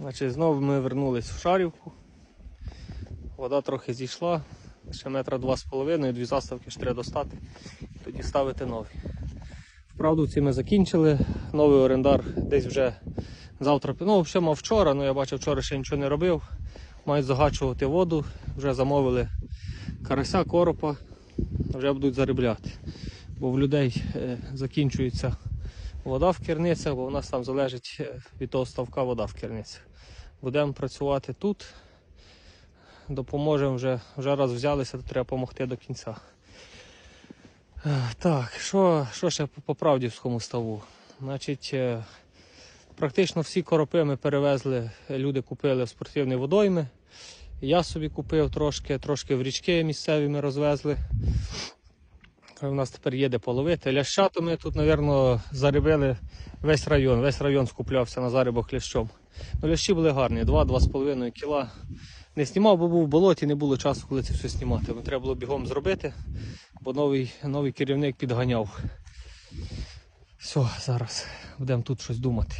Значить, знову ми вернулись в Шарівку. Вода трохи зійшла, ще метра два з половиною, дві заставки ще треба достати, тоді ставити нові. Вправду ці ми закінчили. Новий орендар десь вже завтра, ну взагалі мав вчора, але я бачив, вчора ще нічого не робив. Мають загачувати воду, вже замовили карася, коропа, вже будуть заробляти. Бо в людей е, закінчується вода в керницях, бо у нас там залежить е, від того ставка вода в керницях. Будемо працювати тут. Допоможемо вже, вже раз взялися, то треба допомогти до кінця. Е, Так, що, що ще по, по правдівському ставу? Значить, е, практично всі коропи ми перевезли, люди купили в спортивні водойми. Я собі купив трошки, трошки в річки місцеві ми розвезли. У нас тепер є де половити. Лящато ми тут, мабуть, зарибили весь район. Весь район скуплявся на зарибок лящом. Ну, лящі були гарні, 2-2,5 кіла. Не знімав, бо був в болоті, не було часу, коли це все знімати. Тому треба було бігом зробити, бо новий, новий керівник підганяв. Все, зараз будемо тут щось думати.